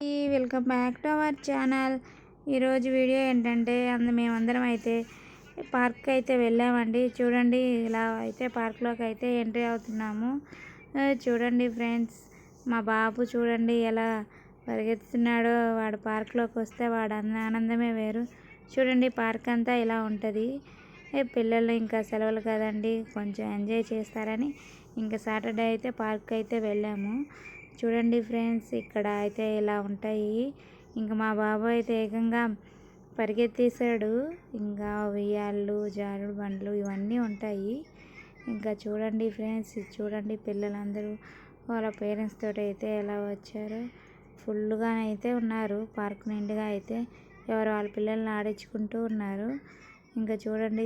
Welcome back to our channel. ఈరోజు video ఏంటంటే అందు మేమందరం అయితే పార్క్ అయితే వెళ్ళామండి. చూడండి ఇలా అయితే పార్క్లోకి అయితే ఎంట్రీ అవుతున్నాము. చూడండి ఫ్రెండ్స్ మా బాబు చూడండి ఎలా పరిగెత్తుతున్నాడో. వాడు పార్క్లోకి వస్తే వాడు ఆనందమే వేరు. చూడండి పార్క్ అంతా ఇలా ఉంటుంది. పిల్లలు ఇంకా సెలవులు కదండి కొంచెం ఎంజాయ్ చేస్తారని. ఇంకా సాటర్డే అయితే పార్క్ అయితే వెళ్ళాము. చూడండి ఫ్రెండ్స్ ఇక్కడ అయితే ఇలా ఉంటాయి. ఇంకా మా బాబు అయితే ఏకంగా పరిగెత్తేసాడు ఇంకా ఉయ్యాళ్ళు జారుడు బండ్లు ఇవన్నీ ఉంటాయి. ఇంకా చూడండి ఫ్రెండ్స్ చూడండి పిల్లలందరూ వాళ్ళ పేరెంట్స్ తోటి అయితే ఎలా వచ్చారు. ఫుల్గా అయితే ఉన్నారు. పార్క్ నిండుగా అయితే ఎవరు వాళ్ళ పిల్లల్ని ఆడించుకుంటూ ఉన్నారు. ఇంకా చూడండి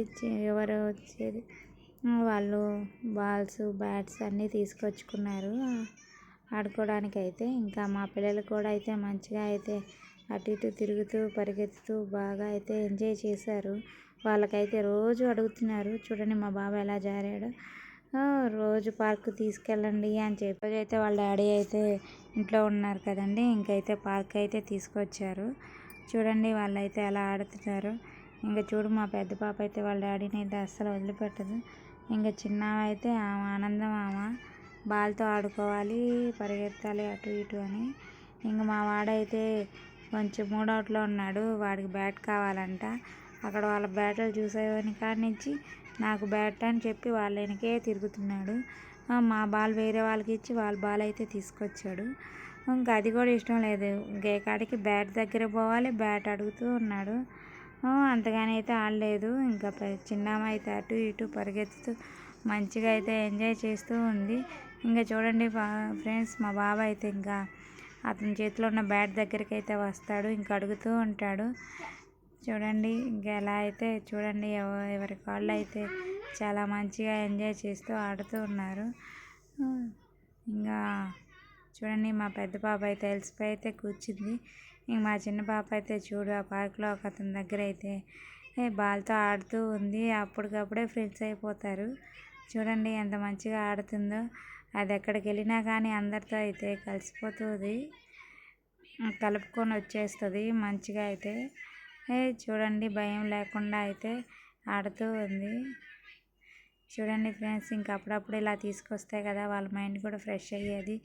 ఎవరు వచ్చేది? వాళ్ళు బాల్స్ బ్యాట్స్ అన్నీ తీసుకొచ్చుకున్నారు. ఆడుకోవడానికి అయితే ఇంకా మా పిల్లలు కూడా అయితే మంచిగా అయితే అటు ఇటు తిరుగుతూ పరిగెత్తుతూ బాగా అయితే ఎంజాయ్ చేశారు. వాళ్ళకైతే రోజు అడుగుతున్నారు చూడండి మా బాబు ఎలా జారాడు. రోజు పార్క్ తీసుకెళ్ళండి అని చెప్పి. అయితే వాళ్ళ డాడీ అయితే ఇంట్లో ఉన్నారు కదండి ఇంకైతే పార్క్ అయితే తీసుకొచ్చారు. చూడండి వాళ్ళైతే ఎలా ఆడుతున్నారు. ఇంకా చూడు మా పెద్ద పాప అయితే వాళ్ళ డాడీని అయితే అస్సలు వదిలిపెట్టదు. ఇంకా చిన్నవైతే అయితే ఆమె ఆనందం ఆమె. బాల్తో ఆడుకోవాలి పరిగెత్తాలి అటు ఇటు అని. ఇంకా మా వాడైతే కొంచెం మూడవుట్లో ఉన్నాడు వాడికి బ్యాట్ కావాలంట. అక్కడ వాళ్ళ బ్యాట్లు చూసేవాని కాడి నుంచి నాకు బ్యాట్ అని చెప్పి వాళ్ళ వెనకే తిరుగుతున్నాడు. మా బాల్ వేరే వాళ్ళకి ఇచ్చి వాళ్ళ బాల్ అయితే తీసుకొచ్చాడు. ఇంకా అది కూడా ఇష్టం లేదు. గేకాడికి కాడికి బ్యాట్ దగ్గర పోవాలి బ్యాట్ అడుగుతూ ఉన్నాడు. అంతగానైతే అయితే ఆడలేదు. ఇంకా పె- అయితే అటు ఇటు పరిగెత్తుతూ మంచిగా అయితే ఎంజాయ్ చేస్తూ ఉంది. ఇంకా చూడండి ఫ్రెండ్స్ మా బాబాయ్ అయితే ఇంకా అతని చేతిలో ఉన్న బ్యాట్ దగ్గరికి అయితే వస్తాడు ఇంకా అడుగుతూ ఉంటాడు. చూడండి ఇంకా ఎలా అయితే చూడండి ఎవరి కాళ్ళు అయితే చాలా మంచిగా ఎంజాయ్ చేస్తూ ఆడుతూ ఉన్నారు. ఇంకా చూడండి మా పెద్ద పాప అయితే ఎలిసిపోయి అయితే కూర్చుంది. ఇంక మా చిన్న పాప అయితే చూడు ఆ పార్క్లో ఒక అతని దగ్గర అయితే బాల్తో ఆడుతూ ఉంది. అప్పటికప్పుడే ఫ్రెండ్స్ అయిపోతారు. చూడండి ఎంత మంచిగా ఆడుతుందో. అది ఎక్కడికి వెళ్ళినా కానీ అందరితో అయితే కలిసిపోతుంది. కలుపుకొని వచ్చేస్తుంది మంచిగా అయితే. ఏ చూడండి భయం లేకుండా అయితే ఆడుతూ ఉంది. చూడండి ఫ్రెండ్స్ ఇంకా అప్పుడప్పుడు ఇలా తీసుకొస్తే కదా వాళ్ళ మైండ్ కూడా ఫ్రెష్ అయ్యేది.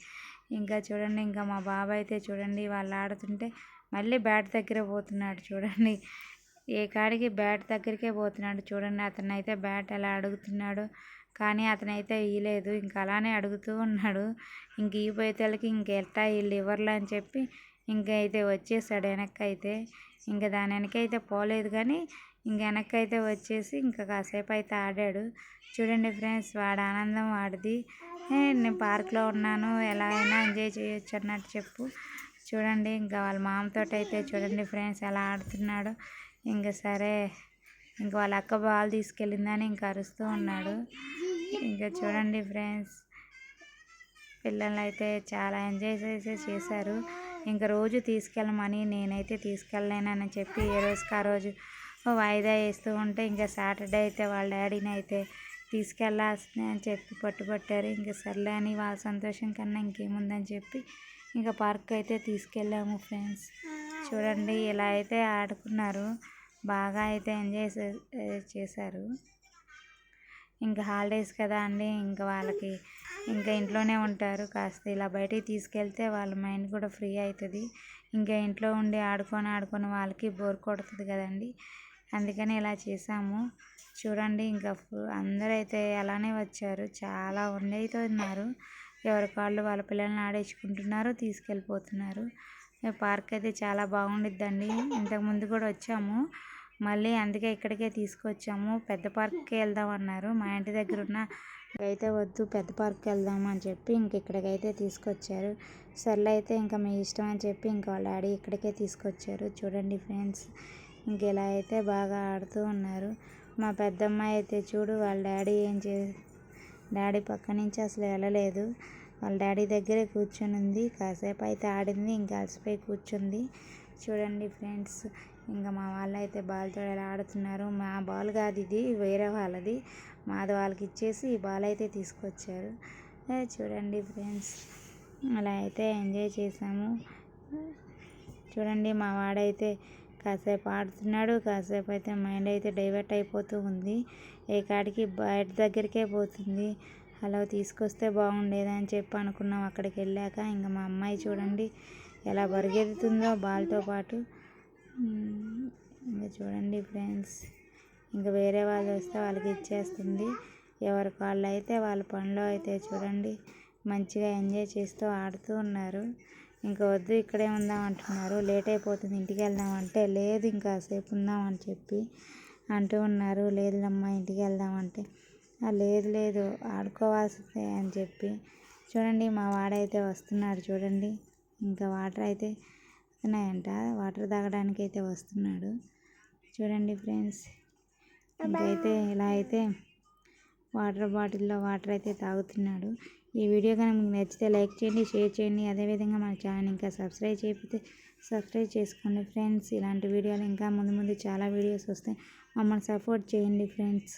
ఇంకా చూడండి ఇంకా మా బాబాయ్ అయితే చూడండి వాళ్ళు ఆడుతుంటే మళ్ళీ బ్యాట్ దగ్గర పోతున్నాడు చూడండి. ఏ కాడికి బ్యాట్ దగ్గరికే పోతున్నాడు చూడండి. అతను అయితే బ్యాట్ ఎలా అడుగుతున్నాడు. కానీ అతనైతే అయితే ఇయ్యలేదు. ఇంకా అలానే అడుగుతూ ఉన్నాడు. ఇంక ఇవ్వబోయేతలకి ఇంకెట్టా వీళ్ళు ఇవ్వర్లే అని చెప్పి ఇంక అయితే వచ్చేసాడు వెనక్కి అయితే. ఇంకా దాని వెనకైతే పోలేదు కానీ ఇంక వెనక్కి అయితే వచ్చేసి ఇంకా కాసేపు అయితే ఆడాడు. చూడండి ఫ్రెండ్స్ వాడి ఆనందం వాడిది. నేను పార్క్లో ఉన్నాను. ఎలా అయినా ఎంజాయ్ చేయొచ్చు అన్నట్టు చెప్పు. చూడండి ఇంకా వాళ్ళ మామతో అయితే చూడండి ఫ్రెండ్స్ ఎలా ఆడుతున్నాడు. ఇంకా సరే. ఇంకా వాళ్ళ అక్క బాల్ తీసుకెళ్ళిందని ఇంకా అరుస్తూ ఉన్నాడు. ఇంకా చూడండి ఫ్రెండ్స్. పిల్లలు అయితే చాలా ఎంజాయ్ చేసి చేశారు. ఇంకా రోజు తీసుకెళ్ళమని నేనైతే తీసుకెళ్ళలేనని చెప్పి ఏ రోజుకి ఆ రోజు వాయిదా వేస్తూ ఉంటే ఇంకా సాటర్డే అయితే వాళ్ళ డాడీని అయితే తీసుకెళ్ళాల్సింది అని చెప్పి పట్టుబట్టారు ఇంకా సర్లే అని వాళ్ళ సంతోషం కన్నా ఇంకేముందని చెప్పి ఇంకా పార్క్ అయితే తీసుకెళ్ళాము ఫ్రెండ్స్. చూడండి ఇలా అయితే ఆడుకున్నారు. బాగా అయితే ఎంజాయ్ చేశారు. ఇంకా హాలిడేస్ కదా అండి ఇంకా వాళ్ళకి ఇంకా ఇంట్లోనే ఉంటారు. కాస్త ఇలా బయటికి తీసుకెళ్తే వాళ్ళ మైండ్ కూడా ఫ్రీ అవుతుంది ఇంకా ఇంట్లో ఉండి ఆడుకొని ఆడుకొని వాళ్ళకి బోర్ కొడుతుంది కదండి. అందుకని ఇలా చేసాము. చూడండి ఇంకా ఫు- అందరూ అయితే అలానే వచ్చారు. చాలా మంది అయితే ఉన్నారు. ఎవరి కాళ్ళు వాళ్ళ పిల్లల్ని ఆడించుకుంటున్నారు తీసుకెళ్ళిపోతున్నారు. పార్క్ అయితే చాలా బాగుండిద్దండి. ఇంతకుముందు కూడా వచ్చాము. మళ్ళీ అందుకే ఇక్కడికే తీసుకొచ్చాము. పెద్ద పార్క్కి వెళ్దాం అన్నారు. మా ఇంటి దగ్గర ఉన్న అయితే వద్దు పెద్ద పార్క్కి వెళ్దాం అని చెప్పి ఇంక ఇక్కడికైతే తీసుకొచ్చారు. సర్లే అయితే ఇంకా మీ ఇష్టం అని చెప్పి ఇంకా వాళ్ళ డాడీ ఇక్కడికే తీసుకొచ్చారు. చూడండి ఫ్రెండ్స్ ఇంక ఇలా అయితే బాగా ఆడుతూ ఉన్నారు. మా పెద్దమ్మాయి అయితే చూడు వాళ్ళ డాడీ ఏం చే డాడీ పక్క నుంచి అసలు వెళ్ళలేదు. వాళ్ళ డాడీ దగ్గరే కూర్చొని ఉంది కాసేపు అయితే ఆడింది ఇంకా అలసిపోయి కూర్చుంది. చూడండి ఫ్రెండ్స్ ఇంకా మా వాళ్ళు అయితే బాల్తో ఎలా ఆడుతున్నారు. మా బాల్ కాదు ఇది వేరే వాళ్ళది. మాది వాళ్ళకి ఇచ్చేసి ఈ బాల్ అయితే తీసుకొచ్చారు. చూడండి ఫ్రెండ్స్ అలా అయితే ఎంజాయ్ చేసాము. చూడండి మా వాడైతే కాసేపు ఆడుతున్నాడు. కాసేపు అయితే మైండ్ అయితే డైవర్ట్ అయిపోతూ ఉంది. ఏ కాడికి బయట దగ్గరికే పోతుంది. అలా తీసుకొస్తే బాగుండేదని చెప్పి అనుకున్నాం. అక్కడికి వెళ్ళాక ఇంకా మా అమ్మాయి చూడండి ఎలా పరిగెత్తుతుందో బాల్తో పాటు. ఇంకా చూడండి ఫ్రెండ్స్ ఇంకా వేరే వాళ్ళు వస్తే వాళ్ళకి ఇచ్చేస్తుంది. ఎవరి వాళ్ళు అయితే వాళ్ళ పనిలో అయితే చూడండి మంచిగా ఎంజాయ్ చేస్తూ ఆడుతూ ఉన్నారు. ఇంకా వద్దు ఇక్కడే ఉందాం అంటున్నారు. లేట్ అయిపోతుంది ఇంటికి వెళ్దాం అంటే లేదు ఇంకా సేపు ఉందాం అని చెప్పి అంటూ ఉన్నారు. లేదులమ్మా ఇంటికి వెళ్దాం అంటే. లేదు లేదు ఆడుకోవాల్సిందే అని చెప్పి. చూడండి మా వాడైతే వస్తున్నాడు చూడండి. ఇంకా వాటర్ అయితే వస్తున్నాయంట. వాటర్ తాగడానికి అయితే వస్తున్నాడు. చూడండి ఫ్రెండ్స్. ఇంకైతే ఇలా అయితే వాటర్ బాటిల్లో వాటర్ అయితే తాగుతున్నాడు. ఈ వీడియో కనుక మీకు నచ్చితే లైక్ చేయండి షేర్ చేయండి. అదేవిధంగా మన ఛానల్ ఇంకా సబ్స్క్రైబ్ చేయకపోతే సబ్స్క్రైబ్ చేసుకోండి ఫ్రెండ్స్. ఇలాంటి వీడియోలు ఇంకా ముందు ముందు చాలా వీడియోస్ వస్తాయి. మమ్మల్ని సపోర్ట్ చేయండి ఫ్రెండ్స్.